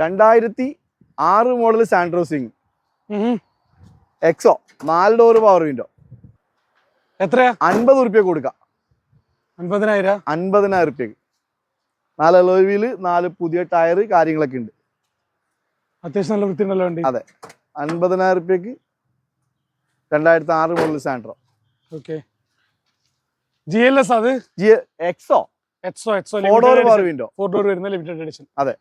രണ്ടായിരത്തി ആറ് model Santro Singh എക്സോ നാല് ഡോർ പവർ വിൻഡോ എത്രയാ? അൻപത് ഉറുപ്പ്യ കൊടുക്കാം. അൻപതിനായിരം. അൻപതിനായിരം ഉറുപ്പ്യക്ക് നാല് വീൽ നാല് പുതിയ ടയർ കാര്യങ്ങളൊക്കെ ഉണ്ട്. അത്യാവശ്യം നല്ല വൃത്തിയുണ്ടല്ലോ വണ്ടി. അതെ. അൻപതിനായിരം ഉറുപ്പ്യക്ക് രണ്ടായിരത്തി ആറ് model Santro okay G L S അത്? ജി എക്സോ എക്സോ എക്സോ ഫോർ വിൻഡോ ഫോർ ഡോർ വരുന്ന ലിമിറ്റഡ് എഡിഷൻ അതെ.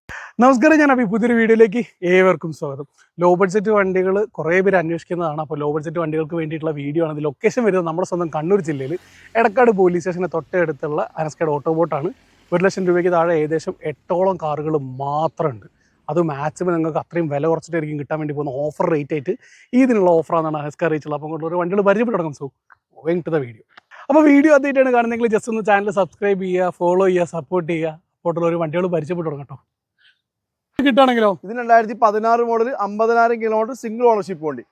നമസ്കാരം ഞാൻ അപ്പൊ പുതിയൊരു വീഡിയോയിലേക്ക് ഏവർക്കും സ്വാഗതം. ലോ ബഡ്ജറ്റ് വണ്ടികൾ കുറേ പേര് അന്വേഷിക്കുന്നതാണ്. അപ്പോൾ ലോ ബഡ്ജറ്റ് വണ്ടികൾക്ക് വേണ്ടിയിട്ടുള്ള വീഡിയോ ആണ്. ഇത് ലൊക്കേഷൻ വരുന്നത് നമ്മുടെ സ്വന്തം കണ്ണൂർ ജില്ലയിൽ. എടക്കാട് പോലീസ് സ്റ്റേഷന് തൊട്ടടുത്തുള്ള അനസ്കാട് ഓട്ടോബോട്ടാണ് ഒരു ലക്ഷം രൂപയ്ക്ക് താഴെ ഏകദേശം എട്ടോളം കാറുകൾ മാത്രമുണ്ട്. അത് മാക്സിമം നിങ്ങൾക്ക് അത്രയും വില കുറച്ചിട്ടായിരിക്കും കിട്ടാൻ വേണ്ടി പോകുന്ന ഓഫർ റേറ്റ് ആയിട്ട് ഈ ഇതിനുള്ള ഓഫറാണെന്നാണ് അനസ്കാർ അറിയിച്ചുള്ളത് അപ്പോൾ കൊണ്ട് വണ്ടികൾ വണ്ടികൾ തുടങ്ങും. So going to the video അപ്പോൾ വീഡിയോ ആദ്യമായിട്ടാണ് കാണുന്നെങ്കിൽ ജസ്റ്റ് ഒന്ന് ചാനൽ സബ്സ്ക്രൈബ് ചെയ്യുക ഫോളോ ചെയ്യുക സപ്പോർട്ട് ചെയ്യുക. സപ്പോർട്ടുള്ള ഒരു വണ്ടികൾ പരിചയപ്പെട്ടു തുടങ്ങട്ടോ കേട്ടോ. കിട്ടുകയാണെങ്കിലോ ഇത് രണ്ടായിരത്തി പതിനാറ് മോഡൽ അമ്പതിനായിരം കിലോമീറ്റർ സിംഗിൾ ഓണർഷിപ്പ് വണ്ടി.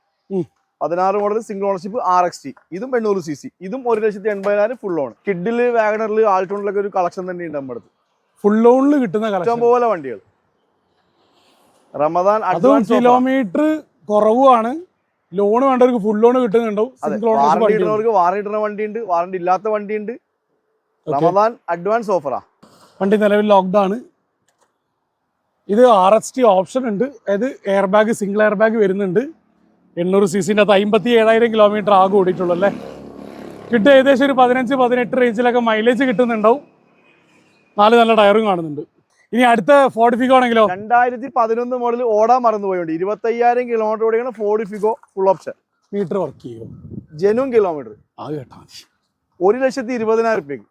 പതിനാറ് model single ownership R X T ഇതും എണ്ണൂറ് സി സി ഇതും ഒരു ലക്ഷത്തി എൺപതിനായിരം ഫുൾ ഓൺ കിഡിൽ വാഗണറിൽ ആൾട്ടോണിലൊക്കെ ഒരു കളക്ഷൻ തന്നെ ഉണ്ട് നമ്മുടെ അടുത്ത്. ഫുൾ ലോണിൽ കിട്ടുന്ന കളക്ഷൻ പോലെ വണ്ടികൾ. റമദാൻ കിലോമീറ്റർ കുറവാണ് ലോൺ വേണ്ടവർക്ക് ഫുൾ ലോൺ കിട്ടുന്നുണ്ടാവും. വാറണ്ടി ഇടുന്നവർക്ക് വാറണ്ടി ഇടുന്ന വണ്ടി ഉണ്ട് വാറണ്ടി ഇല്ലാത്ത വണ്ടി ഉണ്ട് റമദാൻ അഡ്വാൻസ് ഓഫറാ വണ്ടി നിലവിൽ ലോക്ക്ഡ് ആണ്. ഇത് ആർ എസ് ടി ഓപ്ഷൻ ഉണ്ട്. അതായത് air bag single air bag വരുന്നുണ്ട്. എണ്ണൂറ് സി സിന്റെ അത് അമ്പത്തി ഏഴായിരം കിലോമീറ്റർ ആകെ ഓടിയിട്ടുള്ളൂ അല്ലേ? കിട്ടുക ഏകദേശം ഒരു പതിനഞ്ച് പതിനെട്ട് റേഞ്ചിലൊക്കെ മൈലേജ് കിട്ടുന്നുണ്ടാവും. നാല് നല്ല ടയറും കാണുന്നുണ്ട്. ഇനി അടുത്ത ഫോർഡ് ഫിഗോ ആണെങ്കിലോ? രണ്ടായിരത്തി പതിനൊന്ന് മോഡൽ ഓടാൻ മറന്നു ഇരുപത്തി അയ്യായിരം kilometre ഓടിയാണ് Ford Figo full option meter work ചെയ്യുമോ ജെനുവൻ കിലോമീറ്റർ ആ കേട്ടാ മതി. ഒരു ലക്ഷത്തി ഇരുപതിനായിരം റുപ്യക്ക്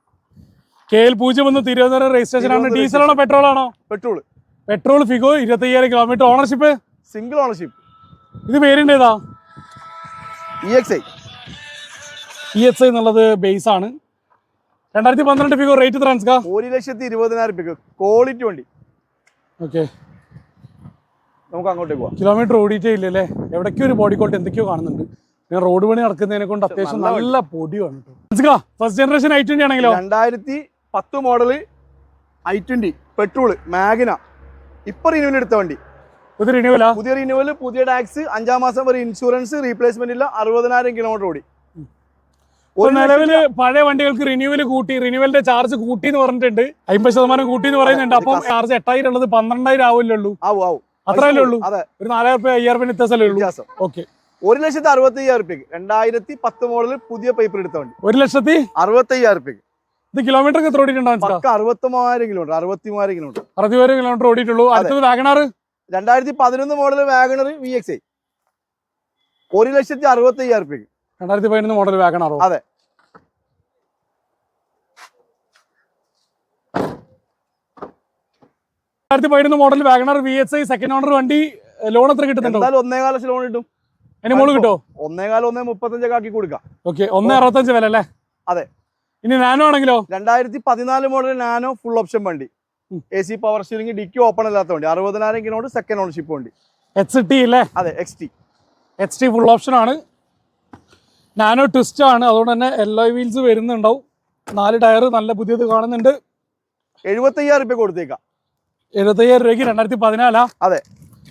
കെ എൽ പൂജ്യം ഒന്ന് തിരുവനന്തപുരം രജിസ്ട്രേഷൻ ആണ്. ഡീസലാണോ ഡീസൽ ആണോ പെട്രോൾ ആണോ? പെട്രോൾ പെട്രോൾ ഫിഗോ ഇരുപത്തയ്യായിരം കിലോമീറ്റർ ഓണർഷിപ്പ് സിംഗിൾ ഓണർഷിപ്പ് ഇത് പേരുണ്ടേതാ E X I E X I എന്നുള്ളത് ബേസ് ആണ്. രണ്ടായിരത്തി പന്ത്രണ്ട് ഫിഗോ റേറ്റ് ട്രാൻസ്കാ ഒരു ലക്ഷത്തി ഇരുപതിനായിരം ഫിഗോ ക്വാളിറ്റി വണ്ടി. ഓക്കെ നമുക്ക് അങ്ങോട്ടേക്ക് പോവാം. കിലോമീറ്റർ ഓടിയിട്ടേ ഇല്ലല്ലേ എവിടേക്കോ ഒരു ബോഡി കോട്ട് എന്തൊക്കെയോ കാണുന്നുണ്ട്. ഞാൻ റോഡ് പണി നടക്കുന്നതിനെ കൊണ്ട് അത്യാവശ്യം നല്ല പൊടി പൊടിയാണ് കേട്ടോ ഫസ്റ്റ് ജനറേഷൻ ഐ ട്വന്റി ആണെങ്കിലോ? രണ്ടായിരത്തി പത്ത് മോഡൽ ഐ ട്വന്റി പെട്രോൾ മാഗിന ഇപ്പൊ റിന്യൂവൽ എടുത്ത വണ്ടി. പുതിയ റിന്യൂവൽ പുതിയ റിന്യൂവൽ പുതിയ ടാക്സ് അഞ്ചാം മാസം വരെ ഇൻഷുറൻസ് റീപ്ലേസ്മെന്റ് ഇല്ല. അറുപതിനായിരം കിലോമീറ്റർ ഓടി. നിലവിൽ പഴയ വണ്ടികൾക്ക് റിന്യൂവൽ കൂട്ടി റിന്യൂവലിന്റെ ചാർജ് കൂട്ടി എന്ന് പറഞ്ഞിട്ടുണ്ട്. അമ്പത് ശതമാനം കൂട്ടി എന്ന് പറയുന്നുണ്ട് അപ്പം ചാർജ് എട്ടായിരം ഉള്ളത് പന്ത്രണ്ടായിരം ആവില്ലുള്ളൂ ആവും ആവും. അത്രയല്ലേ ഉള്ളൂ? ഒരു നാലായിരം രൂപ അയ്യായിരം രൂപ വ്യത്യാസമല്ലേ ഉള്ളൂ? ഓക്കെ. ഒരു ലക്ഷത്തി അറുപത്തി അയ്യായിരം റുപ്യക്ക് രണ്ടായിരത്തി പത്ത് മോഡൽ പുതിയ പേപ്പർ എടുത്ത വണ്ടി. ഒരു ലക്ഷത്തി? അറുപത്തി അയ്യായിരം റുപ്യക്ക്. ഇത് കിലോമീറ്റർ എത്ര ഓടിയിട്ടുണ്ടാവും അറുപത്തി മൂവായിരം കിലോമീറ്റർ അറുപത്തി മൂവായിരം കിലോമീറ്റർ അറുപതിനായിരം കിലോമീറ്റർ ഓടിയിട്ടുള്ളൂ. അടുത്തത് വാഗണാർ രണ്ടായിരത്തി പതിനൊന്ന് model WagonR V X I ഒരു ലക്ഷത്തി അറുപത്തി അയ്യായിരം റുപ്യക്ക്. രണ്ടായിരത്തി പതിനൊന്ന് മോഡൽ വാഗണാറോ അതെ. രണ്ടായിരത്തി പതിനൊന്ന് model WagonR V S I second owner വണ്ടി ലോൺ എത്ര കിട്ടുന്നുണ്ടോ? എന്തായാലും ഒന്നേകാല ലക്ഷം ലോൺ കിട്ടും. അതിന് മോൾ കിട്ടോ? ഒന്നേകാല ഒന്നേ മുപ്പത്തഞ്ചൊക്കെ ആക്കി കൊടുക്കാം. ഓക്കെ ഒന്നേ അറുപത്തഞ്ച് വില അല്ലേ? അതെ. ഇനി നാനോ ആണെങ്കിലോ? രണ്ടായിരത്തി പതിനാല് മോഡൽ നാനോ ഫുൾ ഓപ്ഷൻ വണ്ടി. A C power steering dicky open അല്ലാത്ത വണ്ടി. അറുപതിനായിരം കിലോമീറ്റർ സെക്കൻഡ് ഓണർഷിപ്പ് വണ്ടി. എച്ച് ടി അല്ലേ? അതെ X T H T full option ആണ്. നാനോ ട്വിസ്റ്റ് ആണ്. അതുകൊണ്ട് തന്നെ എല്ലോ വീൽസ് വരുന്നുണ്ടാവും. നാല് ടയർ നല്ല പുതിയത് കാണുന്നുണ്ട്. എഴുപത്തി രൂപ കൊടുത്തേക്കാം. എഴുപത്തയ്യായിരം രൂപയ്ക്ക് രണ്ടായിരത്തി പതിനാലാ അതെ.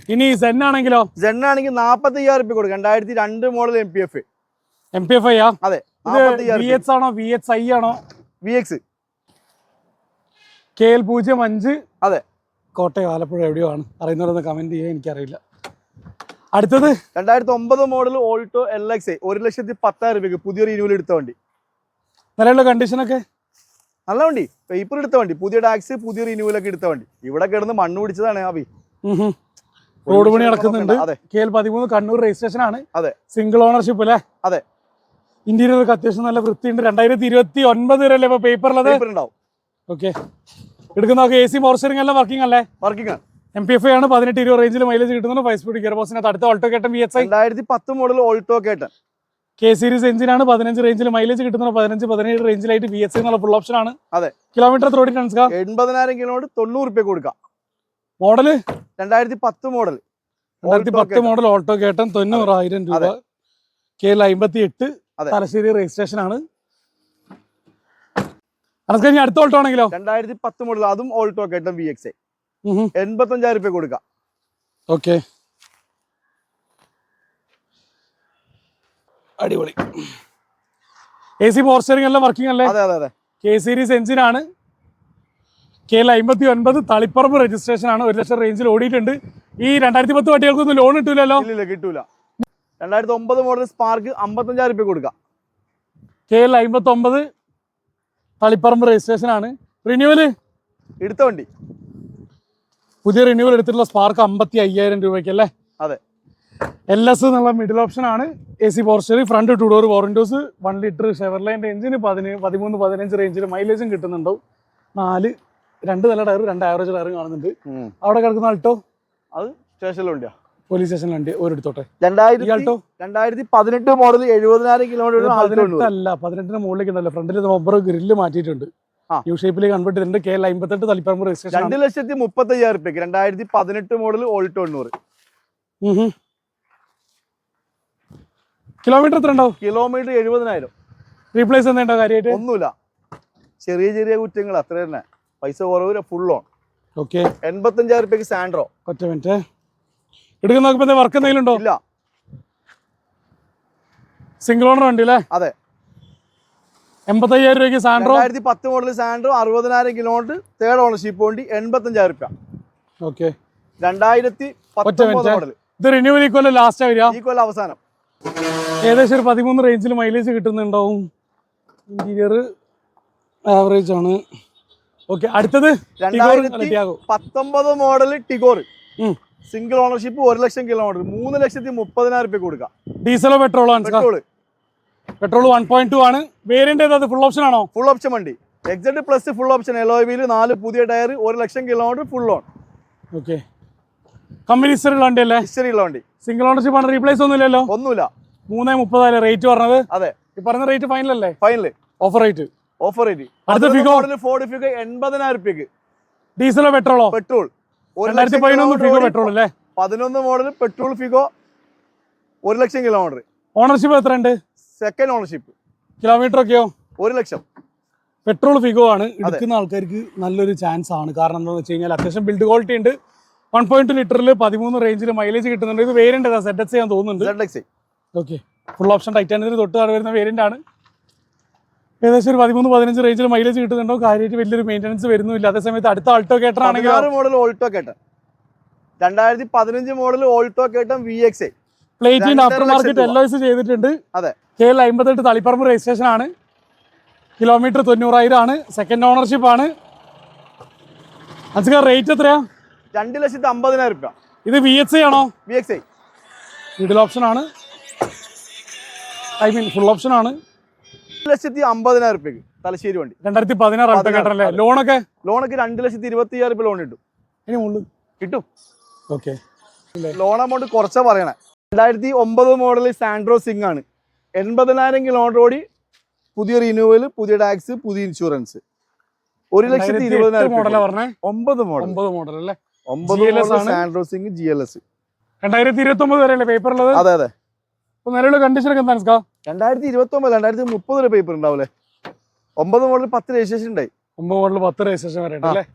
ഇനി സെൻ ആണെങ്കിലോ? സെൻ ആണെങ്കിൽ നാപ്പത്തി അയ്യായിരം രൂപ കൊടുക്കാം. രണ്ടായിരത്തി രണ്ട് model M P F M P F I അതെ വി ആണോ? വി എച്ച് ഐ ആണോ? വി എക്സ് കെ എൽ പൂജ്യം അഞ്ച്. അതെ. കോട്ടയം ആലപ്പുഴ എവിടെയോ ആണ്. അറിയുന്നവരൊന്ന് കമന്റ് ചെയ്യാൻ എനിക്കറിയില്ല. അടുത്തത്? രണ്ടായിരത്തി ഒമ്പത് മോഡൽ ഓൾട്ടോ എൽ എക്സ് ഒരു ലക്ഷത്തി പത്തായിരം രൂപയ്ക്ക് പുതിയൊരു ഇനുവിൽ എടുത്ത വണ്ടി. നിലവിലുള്ള കണ്ടീഷനൊക്കെ നല്ല വണ്ടി. പേപ്പർ എടുത്ത വണ്ടി. പുതിയ ടാക്സ് പുതിയ ഒക്കെ എടുത്ത വണ്ടി. ഇവിടെ കിടന്ന് മണ്ണ് പിടിച്ചതാണ് അഭി റോഡ് പണി നടക്കുന്നുണ്ട്. കെ എൽ പതിമൂന്ന് കണ്ണൂർ രജിസ്ട്രേഷൻ ആണ്. അതെ. സിംഗിൾ ഓണർഷിപ്പ് അല്ലേ? അതെ. ഇന്റീരിയർ ഒക്കെ അത്യാവശ്യം നല്ല വൃത്തിയുണ്ട്. രണ്ടായിരത്തി ഇരുപത്തി ഒൻപത് വരെ അല്ലേ ഇപ്പൊ പേപ്പറിലത് ഓക്കെ എടുക്കുന്ന എ സി മോർച്ചറിംഗ് എല്ലാം വർക്കിംഗ് അല്ലേ? വർക്കിംഗ് ആണ്. എം പി എഫ് ആണ് പതിനെട്ട് ഇരുപത് റേഞ്ചിൽ മൈലേജ് കിട്ടുന്നുണ്ട് ഫൈവ് സ്പീഡ് ഗിയർ ബോസിനകത്ത് അടുത്ത Alto K ten V S I രണ്ടായിരത്തി പത്ത് മോഡൽ ഓൾട്ടോ കേട്ടൻ കെ സീരീസ് എഞ്ചിനാണ് പതിനഞ്ച് റേഞ്ചിൽ മൈലേജ് കിട്ടുന്നത്. പതിനഞ്ച് പതിനേഴ് റേഞ്ചിലായിട്ട് വി എസ് എന്നുള്ള ഫുൾ ഓപ്ഷൻ ആണ്. അതെ. കിലോമീറ്റർ എത്ര ഓടിക്കാണ് എൺപതിനായിരം കിലോമീറ്റർ തൊണ്ണൂറ് റുപ്യ കൊടുക്കാം. മോഡൽ രണ്ടായിരത്തി പത്ത് മോഡൽ രണ്ടായിരത്തി പത്ത്. മോഡൽ ഓട്ടോ കേട്ടൻ തൊണ്ണൂറായിരം രൂപ. കെ എൽ അമ്പത്തി എട്ട് തലശ്ശേരി രജിസ്ട്രേഷൻ ആണ്. അടുത്ത ഓൾട്ടോ ആണെങ്കിലോ? രണ്ടായിരത്തി പത്ത് മോഡൽ അതും Alto K ten V X I. എൺപത്തഞ്ചായിരം രൂപ കൊടുക്കാം. ഓക്കെ. അടിപൊളി. എ സി ഫോർ സ്റ്റിയറിംഗ് എല്ലാം വർക്കിംഗ് അല്ലേ? അതെ അതെ അതെ. കെ സീരീസ് എഞ്ചിനാണ് കെ എൽ അമ്പത്തി ഒൻപത് തളിപ്പറമ്പ് രജിസ്ട്രേഷൻ ആണ്. ഒരു ലക്ഷം റേഞ്ചിൽ ഓടിയിട്ടുണ്ട്. ഈ രണ്ടായിരത്തി പത്ത് വട്ടികൾക്കൊന്നും ലോൺ കിട്ടൂലല്ലോ? ഇല്ല കിട്ടൂല. രണ്ടായിരത്തി ഒമ്പത് മോഡൽ സ്പാർക്ക് അമ്പത്തഞ്ചായിരം രൂപ കൊടുക്കാം. കെ എൽ അമ്പത്തി ഒമ്പത് തളിപ്പറമ്പ് രജിസ്ട്രേഷൻ ആണ്. റിന്യൂവൽ എടുത്ത വണ്ടി. പുതിയ റിന്യൂവൽ എടുത്തിട്ടുള്ള സ്പാർക്ക് അമ്പത്തി അയ്യായിരം രൂപയ്ക്ക് അല്ലേ? അതെ. എൽ എസ് എന്നുള്ള മിഡിൽ ഓപ്ഷൻ ആണ്. എ സി പോർച്ചറി ഫ്രണ്ട് ടു ഡോർ വാറന്റോസ് വൺ ലിറ്റർ ഷെവർലൈന്റെ എഞ്ചിന് പതിന് പതിമൂന്ന് പതിനഞ്ച് റേഞ്ചിൽ മൈലേജും കിട്ടുന്നുണ്ടാവും. നാല് രണ്ട് നല്ല ടയർ രണ്ട് ആവറേജ് ടയർ കാണുന്നുണ്ട്. അവിടെ കിടക്കുന്ന ആൾട്ടോ അത് സ്റ്റേഷനിൽ വണ്ടിയാ. പോലീസ് സ്റ്റേഷനിലുണ്ട് ഒരെടുത്തോട്ടെ. ഈ രണ്ടായിരത്തി രണ്ടായിരത്തി പതിനെട്ട് മോഡൽ എഴുപതിനായിരം കിലോമീറ്റർ അല്ല പതിനെട്ടിന് മുകളിലേക്ക് ഉണ്ടല്ലോ ഫ്രണ്ടിൽ റബ്ബർ ഗ്രില്ല് മാറ്റിയിട്ടുണ്ട്. യു ഷേപ്പിലേക്ക് കൺവേർട്ട് ചെയ്തിട്ടുണ്ട് കെ എൽ അമ്പത്തെട്ട് തളിപ്പറമ്പ് രജിസ്ട്രേഷൻ രണ്ട് ലക്ഷത്തി മുപ്പത്തി അയ്യായിരം റുപ്യക്ക് രണ്ടായിരത്തി പതിനെട്ട് മോഡൽ ഓൾട്ടോ എണ്ണൂറ് കിലോമീറ്റർ എത്ര ഉണ്ടാവും? കിലോമീറ്റർ എഴുപതിനായിരം. റീപ്ലേസ് എന്താ കാര്യമായിട്ട്? ഒന്നുമില്ല. ചെറിയ ചെറിയ കുറ്റങ്ങൾ അത്ര തന്നെ. പൈസ കുറവ് ഫുൾ ഓൺ ഓക്കെ എൺപത്തഞ്ചായിരം റുപ്യക്ക് സാൻഡ്രോ ഒറ്റ മിനിറ്റ് എടുക്കുന്ന നോക്കുമ്പോൾ വർക്ക് എന്തെങ്കിലും ഉണ്ടോ? ഇല്ല. സിംഗിൾ ഓണർ വണ്ടി അല്ലേ? അതെ. എൺപത്തയ്യായിരം രൂപയ്ക്ക് സാൻഡ്രോ? രണ്ടായിരത്തി പത്ത് മോഡൽ സാൻഡ്രോ അറുപതിനായിരം കിലോമീറ്റർ തേർഡ് ഓണർഷിപ്പ് വണ്ടി എൺപത്തഞ്ചായിരം രൂപ. ഓക്കെ. രണ്ടായിരത്തി പത്തൊമ്പത് മോഡൽ ഇത് റിന്യൂവൽ ഈക്വൽ ലാസ്റ്റ് വരിക? ഈ കൊല്ലം അവസാനം. ഏകദേശം ഒരു പതിമൂന്ന് റേഞ്ചിൽ മൈലേജ് കിട്ടുന്നുണ്ടാവും. ഇന്റീരിയർ ആവറേജ് ആണ്. ഓക്കെ അടുത്തത് പത്തൊമ്പത് മോഡൽ ടിഗോർ. സിംഗിൾ ഓണർഷിപ്പ് ഒരു ലക്ഷം കിലോമീറ്റർ മൂന്ന് ലക്ഷത്തി മുപ്പതിനായിരം രൂപ കൊടുക്കാം. ഡീസലോ പെട്രോളോ ആണ് petrol petrol one point two ആണ്. വേരിയന്റ് ഏതാ? ഫുൾ ഓപ്ഷൻ ആണോ? ഫുൾ ഓപ്ഷൻ വണ്ടി. എക്സെഡ് പ്ലസ് ഫുൾ ഓപ്ഷൻ എലോവിയിൽ നാല് പുതിയ ടയർ ഒരു ലക്ഷം kilometre full on okay company history ഉള്ള വണ്ടി അല്ലേ ഹിസ്റ്ററി ഉള്ള വണ്ടി. സിംഗിൾ ഓണർഷിപ്പ് ആണ് റീപ്ലേസ് ഒന്നുമില്ലല്ലോ? ഒന്നുമില്ല. മൂന്നേ മുപ്പതല്ലേ റേറ്റ് പറഞ്ഞത്? അതെ. ഈ പറഞ്ഞ റേറ്റ് ഫൈനൽ അല്ലേ? Final offer rate offer rate അടുത്ത ഫിഗോ ഫോർഡ് ഫിഗോ എൺപതിനായിരം രൂപയ്ക്ക് ഡീസലോ പെട്രോളോ പെട്രോൾ രണ്ടായിരത്തി പതിനൊന്ന് ഫിഗോ പെട്രോൾ അല്ലേ? പതിനൊന്ന് മോഡൽ പെട്രോൾ ഫിഗോ ഒരു ലക്ഷം കിലോമീറ്റർ ഓണർഷിപ്പ് എത്ര ഉണ്ട് സെക്കൻഡ് ഓണർഷിപ്പ് കിലോമീറ്റർ ഒക്കെയോ? ഒരു ലക്ഷം. പെട്രോൾ ഫിഗോ ആണ്. എടുക്കുന്ന ആൾക്കാർക്ക് നല്ലൊരു ചാൻസ് ആണ്. കാരണം എന്താണെന്ന് വെച്ച് കഴിഞ്ഞാൽ അത്യാവശ്യം ബിൽഡ് ക്വാളിറ്റി ഉണ്ട്. വൺ പോയിന്റ് ലിറ്ററിൽ പതിമൂന്ന് റേഞ്ചിൽ മൈലേജ് കിട്ടുന്നുണ്ട്. ഇത് വേരിയന്റ് ഏതാ? സെറ്റ് ചെയ്യാൻ തോന്നുന്നുണ്ട്. Z X okay full option ടൈറ്റാനിയത്തിന് തൊട്ട് താഴെ വരുന്ന വേരിയന്റ് ആണ്. ഏകദേശം ഒരു പതിമൂന്ന് പതിനഞ്ച് റേഞ്ചിൽ മൈലേജ് കിട്ടുന്നുണ്ടോ? കാര്യമായിട്ട് വലിയൊരു മെയിന്റനൻസ് വരുന്നില്ല അതേ സമയത്ത് അടുത്ത ആൾട്ടോ കേട്ടർ ആണെങ്കിൽ പതിനാറ് മോഡൽ ഓൾട്ടോ കേട്ടോ രണ്ടായിരത്തി പതിനഞ്ച് മോഡൽ ഓൾട്ടോ കേട്ടോ വി എക്സ് പ്ലേറ്റിന്റെ രണ്ടര ആഫ്റ്റർ മാർക്കറ്റ് രൂപ. ചെയ്തിട്ടുണ്ട്. അതെ. കെ എൽ അമ്പത്തെട്ട് തളിപ്പറമ്പ് രജിസ്ട്രേഷൻ ആണ്. കിലോമീറ്റർ തൊണ്ണൂറായിരം ആണ്. സെക്കൻഡ് ഓണർഷിപ്പ് ആണ്. അച്ഛൻ റേറ്റ് എത്രയാ? രണ്ട് ലക്ഷത്തി അമ്പതിനായിരം രൂപ. ഇത് വി എച്ച് ആണോ? V X I middle option ആണ്. ഐ മീൻ ഫുൾ ഓപ്ഷൻ ആണ്. ലക്ഷത്തി അമ്പതിനായിരം രൂപയ്ക്ക് തലശ്ശേരി വണ്ടി. രണ്ടായിരത്തി പതിനാറ് അടുത്ത കേട്ടല്ലേ ലോണൊക്കെ ലോണൊക്കെ രണ്ട് ലക്ഷത്തി ഇരുപത്തി അയ്യായിരം രൂപ ലോൺ കിട്ടും ഇനി മുകളിൽ. കിട്ടും. ഓക്കെ ലോൺ എമൗണ്ട് കുറച്ചാ പറയണേ. രണ്ടായിരത്തി ഒമ്പത് മോഡൽ സാൻഡ്രോ സിംഗ് ആണ്. എൺപതിനായിരം കിലോമീറ്റർ ഓടി പുതിയ റിന്യൂവൽ പുതിയ ടാക്സ് പുതിയ ഇൻഷുറൻസ് ഒരു ലക്ഷത്തി ഇരുപതിനായിരം മോഡൽ ഒമ്പത് മോഡൽ ഒമ്പത് മോഡൽ അല്ലേ? ഒമ്പത്. Santro Xing G L S രണ്ടായിരത്തി ഇരുപത്തി ഒമ്പത് വരെയല്ലേ പേപ്പർ ഉള്ളത്? അതെ അതെ. നിലവിലെ കണ്ടീഷൻ ഒക്കെ എന്താണ് രണ്ടായിരത്തി ഇരുപത്തി ഒമ്പത് രണ്ടായിരത്തി മുപ്പത് വരെ പേപ്പർ ഉണ്ടാവില്ലേ ഒമ്പത് മോഡൽ പത്ത് രജിസ്ട്രേഷൻ ഉണ്ടായി. ഒമ്പത് മോഡൽ പത്ത് രജിസ്ട്രേഷൻ വരെ അല്ലേ?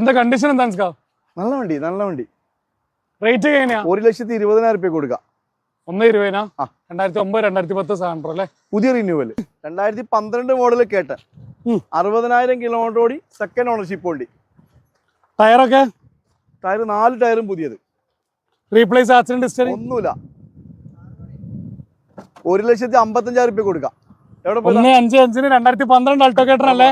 എന്താ കണ്ടീഷൻ എന്താണ് നല്ല വണ്ടി നല്ല വണ്ടി. റേറ്റ് ഒരു ലക്ഷത്തി ഇരുപതിനായിരം രൂപ കൊടുക്കാം. ഒന്ന് ഇരുപതിനാ. രണ്ടായിരത്തി ഒമ്പത് രണ്ടായിരത്തി പത്ത് സാൻഡ്രോ അല്ലേ? പുതിയ റിന്യൂവൽ രണ്ടായിരത്തി പന്ത്രണ്ട് മോഡൽ കേട്ട. അറുപതിനായിരം കിലോമീറ്റർ ഓടി സെക്കൻഡ് ഓണർഷിപ്പ് ഓടി. ടയറൊക്കെ ടയർ നാല് ടയറും പുതിയത്. റീപ്ലേസ് ആക്സിഡന്റ് ഹിസ്റ്ററി ഒന്നുമില്ല. ഒരു ലക്ഷത്തി അമ്പത്തഞ്ചായിരം രൂപ കൊടുക്കാം? ഒന്ന് അഞ്ച് അഞ്ചിന് രണ്ടായിരത്തി പന്ത്രണ്ട് അൾട്ടോക്കേറ്റർ അല്ലേ?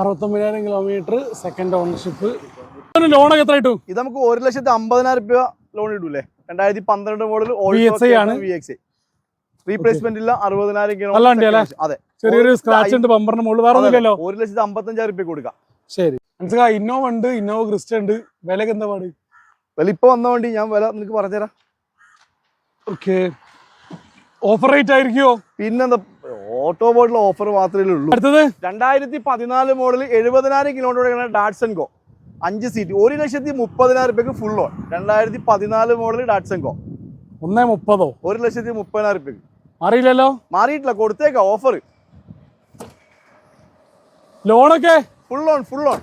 അറുപത്തൊമ്പതിനായിരം കിലോമീറ്റർ സെക്കൻഡ് ഓണർഷിപ്പ് ലോണൊക്കെ എത്ര ഇത് നമുക്ക് ഒരു ലക്ഷത്തി അമ്പതിനായിരം രൂപ ലോൺ ഇടൂലേ? രണ്ടായിരത്തി പന്ത്രണ്ട് മോഡൽ ആണ്. വി എക്സ് റീപ്ലേസ്മെന്റ് ഇല്ല അറുപതിനായിരം അതെ. ചെറിയൊരു സ്ക്രാച്ച് ഉണ്ട് ബമ്പറിന് മുകളിൽ വേറെ ഒന്നുമില്ലല്ലോ? ഒരു ലക്ഷത്തി അമ്പത്തഞ്ചായിരം രൂപ കൊടുക്കാം. ശരി. മനസ്സിലാ ഇന്നോവ ഉണ്ട് ഇന്നോവ ക്രിസ്റ്റ ഉണ്ട്. വിലക്ക് എന്താ പാട്? വില ഇപ്പൊ വന്ന വണ്ടി ഞാൻ വില നിനക്ക് പറഞ്ഞുതരാം. ഓക്കെ. ഓഫർ റേറ്റ് ആയിരിക്കുമോ പിന്നെന്താ ഓട്ടോ ബോർഡിലെ ഓഫർ മാത്രമേ ഉള്ളൂ. അടുത്തത്? രണ്ടായിരത്തി പതിനാല് മോഡൽ എഴുപതിനായിരം കിലോമീറ്റർ ഡാറ്റ്സൻകോ അഞ്ച് സീറ്റ് ഒരു ലക്ഷത്തി മുപ്പതിനായിരം രൂപയ്ക്ക് ഫുൾ ഓൺ രണ്ടായിരത്തി പതിനാല് മോഡൽ ഡാറ്റ്സെങ്കോ ഒന്നേ മുപ്പതോ? ഒരു ലക്ഷത്തി മുപ്പതിനായിരം രൂപയ്ക്ക് മാറിയില്ലല്ലോ? മാറിയിട്ടില്ല കൊടുത്തേക്ക ഓഫർ ലോണൊക്കെ? ഫുൾ ഓൺ ഫുൾ ഓൺ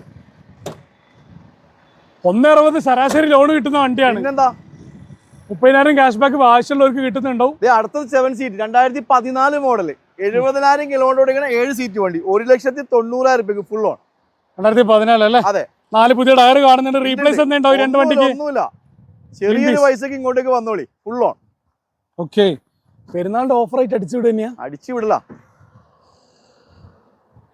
ഒന്ന് അറുപത് ശരാശരി ലോൺ കിട്ടുന്ന വണ്ടിയാണ്. പിന്നെന്താ? മുപ്പതിനായിരം ക്യാഷ് ബാക്ക് ആവശ്യമുള്ളവർക്ക് കിട്ടുന്നുണ്ടാവും. അടുത്തത് സെവൻ സീറ്റ് രണ്ടായിരത്തി പതിനാല് മോഡൽ എഴുപതിനായിരം കിലോമീറ്റർ ഓടിക്കുന്ന ഏഴ് സീറ്റ് വണ്ടി. ഒരു ലക്ഷത്തി തൊണ്ണൂറായിരം രൂപയ്ക്ക് ഫുൾ ഓൺ രണ്ടായിരത്തി പതിനാല് അല്ലേ അതെ. നാല് പുതിയ ടയർ കാണുന്നുണ്ട്. റീപ്ലേസ് തന്നെ ഉണ്ടാവും രണ്ട് വണ്ടിക്ക് ഒന്നുമില്ല. ചെറിയൊരു. പൈസക്ക് ഇങ്ങോട്ടേക്ക് വന്നോളി. ഫുൾ ഓൺ ഓക്കെ പെരുന്നാളിന്റെ ഓഫർ ആയിട്ട് അടിച്ചു വിടുക തന്നെയാ അടിച്ചു വിടല.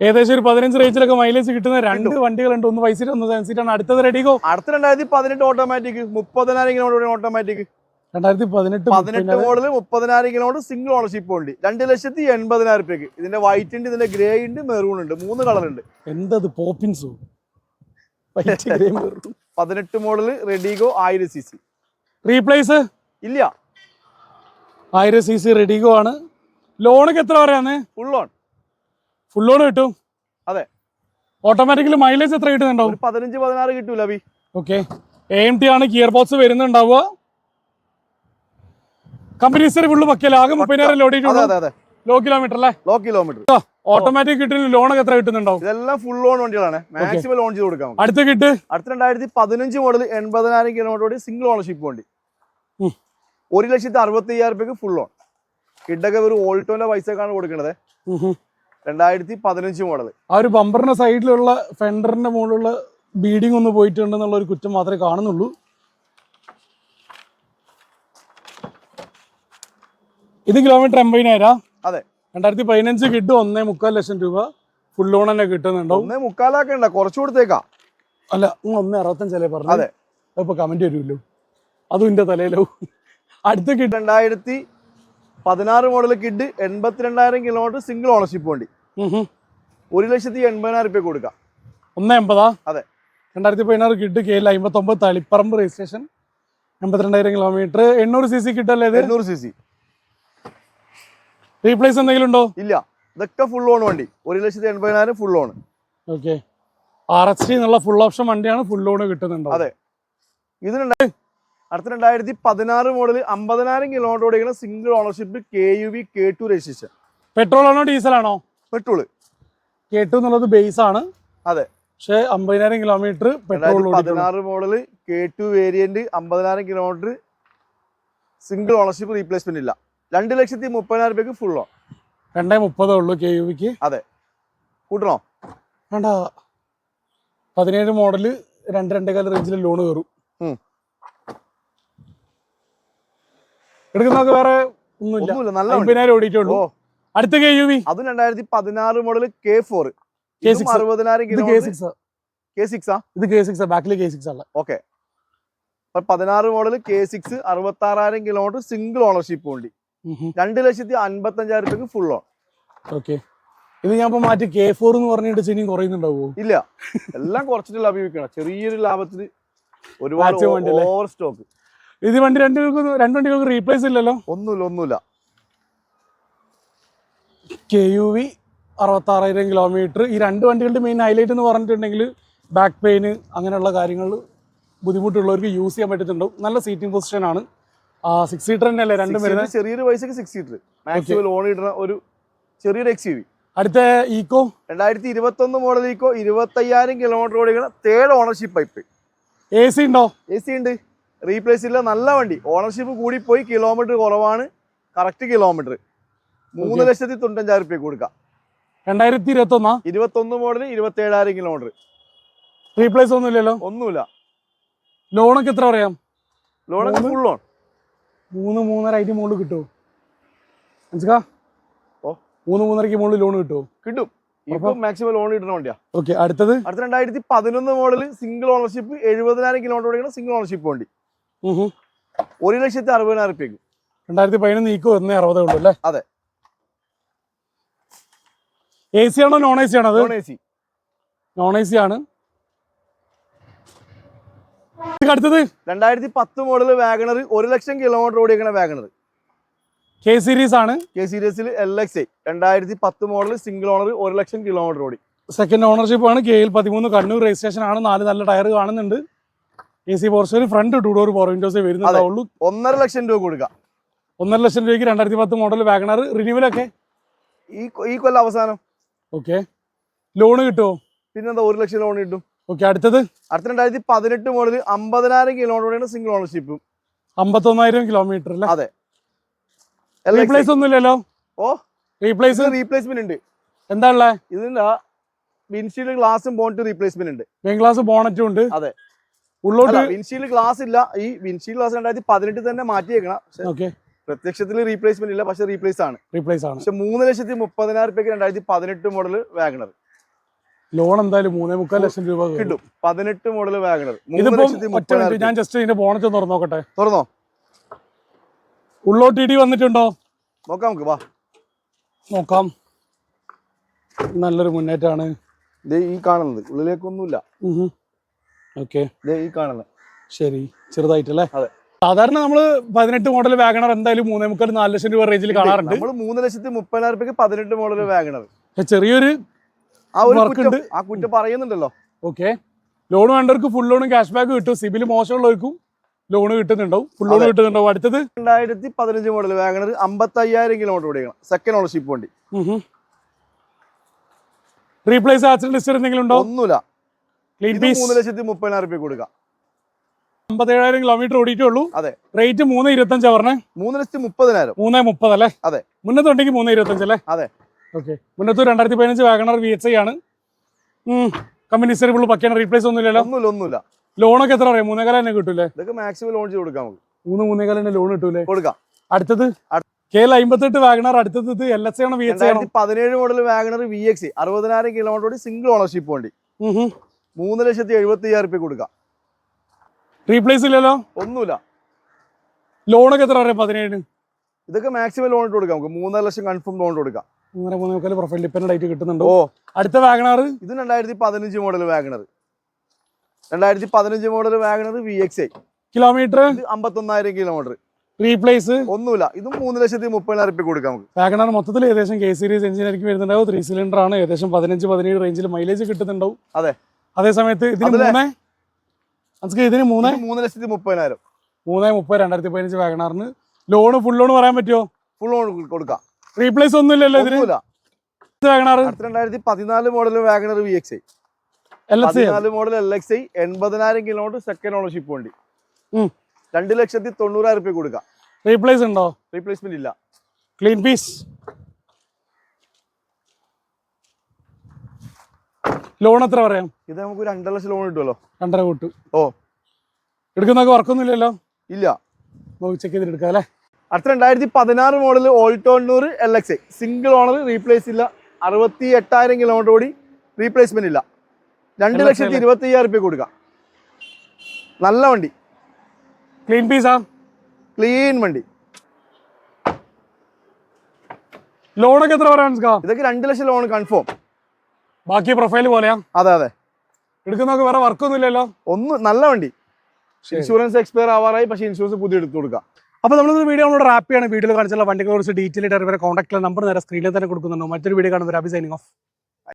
ഏകദേശം ഒരു പതിനഞ്ച് റേഞ്ചിലൊക്കെ മൈലേജ് കിട്ടുന്ന രണ്ട് വണ്ടികളുണ്ട്. ഒന്ന് വൈ സീറ്റ് ഒന്ന് സെവൻ സീറ്റ് ആണ് അടുത്തത് റെഡിഗോ അടുത്ത രണ്ടായിരത്തി പതിനെട്ട് ഓട്ടോമാറ്റിക് മുപ്പതിനായിരം കിലോമീറ്റർ ഓട്ടോമാറ്റിക് രണ്ടായിരത്തി പതിനെട്ട് പതിനെട്ട് മോഡൽ മുപ്പതിനായിരം കിലോമീറ്റർ സിംഗിൾ ഓണർഷിപ്പ് ഉണ്ട്. രണ്ട് ലക്ഷത്തി എൺപതിനായിരം രൂപയ്ക്ക് ഇതിന്റെ വൈറ്റ് ഉണ്ട് ഇതിന്റെ ഗ്രേ ഉണ്ട് മെറൂൺ ഉണ്ട്. മൂന്ന് കളർ ഉണ്ട്. എന്തത് പോപ്പിൻസോ വൈറ്റ് ഗ്രേ മെറൂൺ പതിനെട്ട് മോഡൽ റെഡിഗോ ആയിരം സി സി. റീപ്ലേസ്? ഇല്ല. ആയിരം സി സി റെഡിഗോ ആണ്. ലോണൊക്കെ എത്ര പറയാന്ന് ഫുൾ ലോൺ ഫുൾ ലോൺ കിട്ടും. അതെ. ഓട്ടോമാറ്റിക്കലി മൈലേജ് എത്ര കിട്ടുന്നുണ്ടാവും? പതിനഞ്ച് പതിനാറ് കിട്ടൂല B okay A M T ആണ് ഗിയർ ബോക്സ് വരുന്നുണ്ടാവുക കമ്പനി ഫുള്ള് പക്കിയല്ല ആകെ മുപ്പതിനായിരം ലോഡ് ചെയ്തിട്ടുള്ളൂ അതെ അതെ. ലോ കിലോമീറ്റർ അല്ലേ? Low kilometre. ഓട്ടോമാറ്റിക് കിട്ടുന്ന ലോൺ ഒക്കെ എത്ര കിട്ടുന്നുണ്ടാവും? ഇതെല്ലാം ഫുൾ ലോൺ വണ്ടികളാണ്. മാക്സിമം ലോൺ ചെയ്ത് കൊടുക്കാം. അടുത്ത കിട്ട്? അടുത്ത രണ്ടായിരത്തി പതിനഞ്ച് മോഡൽ എൺപതിനായിരം കിലോമീറ്റർ സിംഗിൾ ഓണർഷിപ്പ് വണ്ടി. ഒരു ലക്ഷത്തി അറുപത്തി അയ്യായിരം രൂപയ്ക്ക് ഫുൾ ലോൺ കിഡൊക്കെ ഒരു ഓൾട്ടോന്റെ പൈസക്കാണ് കൊടുക്കുന്നത് രണ്ടായിരത്തി പതിനഞ്ച് മോഡൽ ആ ഒരു ബമ്പറിന്റെ സൈഡിലുള്ള ഫെൻഡറിന്റെ മുകളിലുള്ള ബീഡിംഗ് ഒന്ന് പോയിട്ടുണ്ടെന്നുള്ള ഒരു കുറ്റം മാത്രമേ കാണുന്നുള്ളൂ. ഇത് കിലോമീറ്റർ എൺപതിനായിരം? അതെ. രണ്ടായിരത്തി പതിനഞ്ച് കിട്ടും ഒന്നേ മുക്കാൽ ലക്ഷം രൂപ. ഫുൾ ലോൺ തന്നെ കിട്ടുന്നുണ്ടാവും ഒന്നേ മുക്കാലാക്കെ ഉണ്ടോ. കുറച്ചു കൊടുത്തേക്കാ. അല്ല ഒന്നേ അറുപത്തഞ്ചല്ലേ പറഞ്ഞു? അതെ. ഇപ്പൊ കമന്റ് വരുമല്ലോ അതും എന്റെ തലയിലോ. അടുത്ത കിട്ടും രണ്ടായിരത്തി പതിനാറ് മോഡൽ കിഡ് എൺപത്തിരണ്ടായിരം കിലോമീറ്റർ സിംഗിൾ ഓണർഷിപ്പ് വണ്ടി. ഒരു ലക്ഷത്തി എൺപതിനായിരം രൂപ കൊടുക്കാം. ഒന്ന് എൺപതാ? അതെ. രണ്ടായിരത്തി പതിനാറ് കിഡ് കെ എൽ അമ്പത്തൊമ്പത് തളിപ്പറമ്പ് രജിസ്ട്രേഷൻ എൺപത്തിരണ്ടായിരം കിലോമീറ്റർ എണ്ണൂറ് സി സി കിട്ടല്ലേ എണ്ണൂറ് സി സി റീപ്ലേസ് എന്തെങ്കിലും ഉണ്ടോ? ഇല്ല. ഇതൊക്കെ ഫുൾ ഓൺ വണ്ടി. ഒരു ലക്ഷത്തി എൺപതിനായിരം full on okay R S C എന്നുള്ള ഫുൾ ഓപ്ഷൻ വണ്ടിയാണ് ഫുൾ ഓൺ കിട്ടുന്നുണ്ടോ? അതെ. ഇതിനുണ്ട്. അടുത്ത രണ്ടായിരത്തി പതിനാറ് മോഡൽ അമ്പതിനായിരം കിലോമീറ്റർ ഓടിക്കുന്ന single ownership K U V K two register petrol ആണോ ഡീസൽ ആണോ? പെട്രോൾ കെ ടു എന്നുള്ളത് ബേസ് ആണ്. അതെ. പക്ഷെ അമ്പതിനായിരം കിലോമീറ്റർ പെട്രോൾ പതിനാറ് മോഡൽ കെ ടു വേരിയന്റ് അമ്പതിനായിരം കിലോമീറ്റർ സിംഗിൾ ഓണർഷിപ്പ് റീപ്ലേസ്മെന്റ് ഇല്ല. രണ്ട് ലക്ഷത്തി മുപ്പതിനായിരം രൂപയ്ക്ക് ഫുള്ളോ രണ്ടേ മുപ്പതേ ഉള്ളൂ കെ യു വിക്ക് കൂട്ടണോ? വേണ്ട. പതിനേഴ് മോഡൽ രണ്ട് രണ്ടേകാൽ റേഞ്ചിൽ ലോൺ കയറും എടുക്കുന്നൊക്കെ വേറെ ഒന്നുമില്ല. നല്ല. അമ്പതിനായിരം ഓടിയിട്ടുള്ളൂ. അടുത്ത കെ യു വി അതും രണ്ടായിരത്തി പതിനാറ് മോഡൽ കെ ഫോർ K6. അറുപതിനായിരം കെ സിക്സ് ഇത് കെ സിക്സ് ബാക്കിൽ കെ സിക്സ് ആണ് ഓക്കെ പതിനാറ് മോഡൽ കെ സിക്സ് അറുപത്തി ആറായിരം കിലോമീറ്റർ സിംഗിൾ ഓണർഷിപ്പ് വണ്ടി. രണ്ട് ലക്ഷത്തി അൻപത്തി രൂപയ്ക്ക് ഫുൾ ഓൺ ഓക്കെ ഇത് ഞാൻ ഇപ്പൊ മാറ്റി കെ ഫോർ എന്ന് പറഞ്ഞിട്ട് ചിനിയും കുറയുന്നുണ്ടാവോ ഇല്ല. എല്ലാം കുറച്ചിട്ട് ലാഭിക്കണം ചെറിയൊരു ലാഭത്തിൽ ഒരുപാട് വണ്ടി ഓവർ സ്റ്റോക്ക് ഇത് വണ്ടി രണ്ട് രണ്ട് വണ്ടികൾക്ക് റീപ്ലേസ് ഇല്ലല്ലോ? ഒന്നുമില്ല ഒന്നുമില്ല. കെ യു വി അറുപത്താറായിരം കിലോമീറ്റർ ഈ രണ്ട് വണ്ടികളുടെ മെയിൻ ഹൈലൈറ്റ് എന്ന് പറഞ്ഞിട്ടുണ്ടെങ്കിൽ ബാക്ക് പെയിന് അങ്ങനെയുള്ള കാര്യങ്ങൾ ബുദ്ധിമുട്ടുള്ളവർക്ക് യൂസ് ചെയ്യാൻ പറ്റുന്നുണ്ടാവും നല്ല സീറ്റിംഗ് പൊസിഷൻ ആണ്. സിക്സ് സീറ്റർ തന്നെയല്ലേ രണ്ടും വരുന്നത്? ചെറിയൊരു പൈസക്ക് സിക്സ് സീറ്റർ മാക്സിമം ലോൺ ഇടുന്ന ഒരു ചെറിയൊരു എക്സ് യു വി അടുത്ത ഈക്കോ രണ്ടായിരത്തി ഇരുപത്തി ഒന്ന് മോഡലിക്കോ ഇരുപത്തയ്യായിരം കിലോമീറ്റർ ഓടിക്കണ third ownership pipe A C ഉണ്ടോ? എ സി ഉണ്ട്. റീപ്ലേസ് ഇല്ല. നല്ല വണ്ടി. ഓണർഷിപ്പ് കൂടി പോയി കിലോമീറ്റർ കുറവാണ്. കറക്റ്റ് കിലോമീറ്റർ മൂന്ന് ലക്ഷത്തി തൊണ്ണൂറ്റഞ്ചായിരം റുപ്യ കൊടുക്കാം. രണ്ടായിരത്തി ഇരുപത്തി ഒന്നാ ഇരുപത്തൊന്ന് മോഡൽ ഇരുപത്തി ഏഴായിരം കിലോമീറ്റർ റീപ്ലേസ് ഒന്നുമില്ലല്ലോ? ഒന്നുമില്ല. ലോണൊക്കെ എത്ര പറയാം? ലോണൊക്കെ ഫുൾ ലോൺ മൂന്ന് മൂന്നര അതിന് മുകളിൽ കിട്ടുമോ മനസ്സിലാ? ഓ. മൂന്ന് മൂന്നരയ്ക്ക് മുകളിൽ ലോൺ കിട്ടുമോ കിട്ടും. ഇപ്പൊ മാക്സിമം ലോൺ കിട്ടുന്ന വണ്ടിയാ. ഓക്കെ അടുത്തത്? അടുത്ത രണ്ടായിരത്തി പതിനൊന്ന് മോഡൽ സിംഗിൾ ഓണർഷിപ്പ് എഴുപതിനായിരം കിലോമീറ്റർ ഓടിക്കുന്ന സിംഗിൾ ഓണർഷിപ്പ് വണ്ടി. ഒരു ലക്ഷത്തി അറുപതിനായിരം റുപ്യക്ക് രണ്ടായിരത്തി പതിനൊന്ന് ഈക്കോ അറുപതേ ഉള്ളൂ അല്ലേ? അതെ. എ സി ആണോ നോൺ എ സി ആണോ non A C non A C ആണ്. അടുത്തത്? രണ്ടായിരത്തി പത്ത് മോഡൽ വാഗണർ ഒരു ലക്ഷം കിലോമീറ്റർ ഓടിക്കുന്ന വാഗണർ. കെ സീരീസ് ആണ്. കെ സീരീസിൽ എൽ എക്സ് ഐ രണ്ടായിരത്തി പത്ത് മോഡൽ സിംഗിൾ ഓണർ ഒരു ലക്ഷം കിലോമീറ്റർ ഓടി. സെക്കൻഡ് ഓണർഷിപ്പ് ആണ് കെ എൽ പതിമൂന്ന് കണ്ണൂർ രജിസ്ട്രേഷൻ ആണ്. നാല് നല്ല ടയർ കാണുന്നുണ്ട്. A C പോർച്ചർ front two door four windows വരുന്നുണ്ടാവുള്ളൂ ഒന്നര ലക്ഷം രൂപ കൊടുക്കാം. ഒന്നര ലക്ഷം രൂപയ്ക്ക് രണ്ടായിരത്തി പത്ത് മോഡൽ വാഗണർ റിന്യൂവലൊക്കെ ഈ ഈ കൊല്ലം അവസാനം. ഓക്കെ ലോണ് കിട്ടുമോ പിന്നെന്താ ഒരു ലക്ഷം ലോൺ കിട്ടും? ഓക്കെ അടുത്തത്? അടുത്ത രണ്ടായിരത്തി പതിനെട്ട് മോഡൽ അമ്പതിനായിരം കിലോമീറ്ററാണ് സിംഗിൾ ഓണർഷിപ്പ് അമ്പത്തൊന്നായിരം കിലോമീറ്റർ അല്ലേ അതെ. റീപ്ലേസ് ഒന്നുമില്ലല്ലോ? ഓ റീപ്ലേസ് റീപ്ലേസ്മെന്റ് ഉണ്ട്. എന്താ ഉള്ളേ ഇതിന്റെ വിൻഷീൽഡ് ഗ്ലാസും ബോണറ്റും റീപ്ലേസ്മെന്റ് ഉണ്ട് മെയിൻ ഗ്ലാസ് ബോണറ്റും ഉണ്ട്. അതെ. ഉള്ളോട്ട് വിൻഷീൽഡ് ഗ്ലാസ് ഇല്ല. ഈ വിൻഷീൽഡ് ഗ്ലാസ് രണ്ടായിരത്തി പതിനെട്ടിൽ തന്നെ മാറ്റിയേക്കണം. ഓക്കെ പ്രത്യക്ഷത്തിൽ റീപ്ലേസ്മെന്റ് ഇല്ല പക്ഷെ റീപ്ലേസ് ആണ്. റീപ്ലേസ് ആണ്. പക്ഷെ മൂന്ന് ലക്ഷത്തി മുപ്പതിനായിരം രൂപയ്ക്ക് രണ്ടായിരത്തി പതിനെട്ട് മോഡൽ വാഗണർ ലോൺ എന്തായാലും മൂന്നേ മുക്കാൽ ലക്ഷം രൂപ. കിട്ടും. പതിനെട്ട് മോഡൽ വാഗണർ ഇതിപ്പം ഞാൻ ജസ്റ്റ് ഇതിന്റെ ബോണറ്റ് തുറന്നു നോക്കട്ടെ. തുറന്നോ? ഉള്ളോട്ട് ഇടി വന്നിട്ടുണ്ടോ? നോക്കാം നമുക്ക് വാ. നോക്കാം. നല്ലൊരു മുന്നേറ്റാണ് ഈ കാണുന്നത്. ഉള്ളിലേക്കൊന്നുമില്ല. ഓക്കെ ഈ കാണുന്നത്. ശരി. ചെറുതായിട്ടല്ലേ? അതെ. സാധാരണ നമ്മൾ പതിനെട്ട് മോഡൽ വാഗണർ എന്തായാലും മൂന്നേ മുക്കാൽ നാല് ലക്ഷം രൂപ റേഞ്ചിൽ കാണാറുണ്ട്. നമ്മൾ മൂന്ന് ലക്ഷത്തി മുപ്പതിനായിരം രൂപയ്ക്ക് പതിനെട്ട് മോഡൽ വാഗണർ ചെറിയൊരു ആ ഒരു കുറ്റം ആ കുറ്റം പറയുന്നുണ്ടല്ലോ. ഓക്കെ ലോൺ വേണ്ടവർക്ക് ഫുൾ ലോണും ക്യാഷ് ബാക്ക് കിട്ടും. സിബിൽ മോശമുള്ളവർക്കും ലോൺ കിട്ടുന്നുണ്ടാവും. Full loan. കിട്ടുന്നുണ്ടാവും. അടുത്തത്? രണ്ടായിരത്തി പതിനഞ്ച് മോഡൽ വാഗണർ അമ്പത്തി അയ്യായിരം കിലോമീറ്റർ ഓടിക്കണം സെക്കൻഡ് ഓണർഷിപ്പ് വണ്ടി റീപ്ലേസ് ആക്സിഡന്റ് എന്തെങ്കിലും ഉണ്ടോ? ഒന്നുമില്ല. മൂന്ന് ലക്ഷത്തി മുപ്പതിനായിരം രൂപ കൊടുക്കാം. അമ്പത്തേഴായിരം കിലോമീറ്റർ ഓടിയിട്ടുള്ളൂ അതെ. റേറ്റ് മൂന്ന് ഇരുപത്തഞ്ചാ പറഞ്ഞേ? മൂന്ന് ലക്ഷത്തി മുപ്പതിനായിരം. മൂന്നേ മുപ്പത് അല്ലേ അതെ. മുന്നത്തുണ്ടെങ്കിൽ മൂന്ന് ഇരുപത്തഞ്ച് അല്ലേ അതെ. ഓക്കെ. മുന്നത്തൂർ രണ്ടായിരത്തി പതിനഞ്ച് വാഗണർ വി എച്ച് ഐ ആണ്. കമ്പനി ഹിസ്റ്ററി ഫുള്ള് പക്കയാണ്. റീപ്ലേസ് ഒന്നുമില്ലല്ലോ? ഒന്നുമില്ല ഒന്നുമില്ല. ലോണൊക്കെ എത്ര പറയാം മൂന്നേകാല തന്നെ കിട്ടൂലേ? ഇതൊക്കെ മാക്സിമം ലോൺ ചെയ്ത് കൊടുക്കാം നമുക്ക്. മൂന്ന് മൂന്നേകാല തന്നെ ലോൺ കിട്ടൂലേ? കൊടുക്കാം. അടുത്തത്? അടുത്ത- കെ എൽ അമ്പത്തെട്ട് വാഗണർ അടുത്തത് എൽ എസ് ആണോ വി എച്ച് ഐ പതിനേഴ് മോഡൽ വാഗണർ വി എക്സ് അറുപതിനായിരം കിലോമീറ്റർ സിംഗിൾ ഓണർഷിപ്പ് വണ്ടി. മൂന്ന് ലക്ഷത്തി എഴുപത്തി അയ്യായിരം റുപ്യ കൊടുക്കാം. റീപ്ലേസ് ഇല്ലല്ലോ? ഒന്നുമില്ല. ലോണൊക്കെ എത്ര പറയാം പതിനേഴിന്? ഇതൊക്കെ മാക്സിമം ലോൺ ഇട്ട് കൊടുക്കാം നമുക്ക്. മൂന്നര ലക്ഷം കൺഫേം ലോൺ കൊടുക്കാം. മൂന്നര മൂന്നേക്കാൽ പ്രൊഫൈൽ ഡിപ്പെൻഡ് ആയിട്ട് കിട്ടുന്നുണ്ടോ? ഓ. അടുത്ത വാഗണർ ഇത് രണ്ടായിരത്തി പതിനഞ്ച് മോഡൽ വാഗണർ രണ്ടായിരത്തി പതിനഞ്ച് model WagonR V X I kilometre അമ്പത്തൊന്നായിരം kilometre replace ഒന്നുമില്ല. ഇത് മൂന്ന് ലക്ഷത്തി മുപ്പതിനായിരം രൂപ കൊടുക്കാം നമുക്ക്. വാഗണർ മൊത്തത്തിൽ ഏകദേശം കെ സീരീസ് എഞ്ചിനായിരിക്കും വരുന്നുണ്ടാവും. ത്രീ സിലിണ്ടർ ആണ്. ഏകദേശം പതിനഞ്ച് പതിനേഴ് റേഞ്ചിൽ മൈലേജ് കിട്ടുന്നുണ്ടാവും. അതെ. അതേ സമയത്ത് ഇതിന് മൂന്ന്? ഇതിന് മൂന്ന്? മൂന്ന് ലക്ഷത്തി മുപ്പതിനായിരം. മൂന്ന് മുപ്പത് രണ്ടായിരത്തി പതിനഞ്ച് വാഗണറിന്. ലോണ് ഫുൾ ലോൺ പറയാൻ പറ്റുമോ ഫുൾ ലോൺ കൊടുക്കാം. റീപ്ലേസ് ഒന്നുമില്ലല്ലോ ഇതിന്? രണ്ടായിരത്തി പതിനാല് model WagonR V X I പതിനാല് മോഡൽ എൽ എക്സ് ഐ എൺപതിനായിരം കിലോമീറ്റർ സെക്കൻഡ് ഓണർഷിപ്പ് വണ്ടി. രണ്ട് ലക്ഷത്തി തൊണ്ണൂറായിരം രൂപ കൊടുക്കാം. റീപ്ലേസ് ഉണ്ടോ? റീപ്ലേസ്മെന്റ് ഇല്ല. ക്ലീൻ പീസ് ലോൺ എത്ര പറയാം? ഇത് നമുക്ക് രണ്ടര ലക്ഷം ലോൺ കിട്ടുമല്ലോ രണ്ടര കൂട്ടു. ഓ. എടുക്കുന്നൊക്കെ വർക്കൊന്നും ഇല്ലല്ലോ ഇല്ല. ചെക്ക് ചെയ്തിട്ട് എടുക്കാം അല്ലേ? അടുത്ത രണ്ടായിരത്തി പതിനാറ് model ഓൾട്ടോണ്ണൂറ് L X I single owner replace ഇല്ല. അറുപത്തി എട്ടായിരം കിലോമീറ്റർ ഓടി റീപ്ലേസ്മെന്റ് ഇല്ല. രണ്ട് ലക്ഷത്തി? ഇരുപത്തി അയ്യായിരം രൂപ കൊടുക്കാം. നല്ല വണ്ടി. ക്ലീൻ പീസാ ക്ലീൻ വണ്ടി. ലോണൊക്കെ എത്ര പറയാൻ ഇതൊക്കെ രണ്ട് ലക്ഷം ലോൺ കൺഫേം ബാക്കി പ്രൊഫൈൽ പോലെയാ? അതെ അതെ. എടുക്കുന്നൊക്കെ വേറെ വർക്കൊന്നും ഇല്ലല്ലോ? ഒന്ന് നല്ല വണ്ടി. ഇൻഷുറൻസ് എക്സ്പയർ ആവാറായി പക്ഷെ ഇൻഷുറൻസ് പുതിയ എടുത്തു കൊടുക്കാം. അപ്പോൾ നമ്മൾ വീഡിയോ നമ്മളോട് റാപ്പിയാണ് വീഡിയോയിൽ കാണിച്ചുള്ള വണ്ടികളെ കുറിച്ച് ഡീറ്റെയിൽ ആയിട്ട് അറിവരെ കോൺടാക്ട് നമ്പർ നേരെ സ്ക്രീനിൽ തന്നെ കൊടുക്കുന്നുണ്ട്. മറ്റൊരു വീഡിയോ കാണുമ്പോൾ അഭി സൈനിങ് ഓഫ്.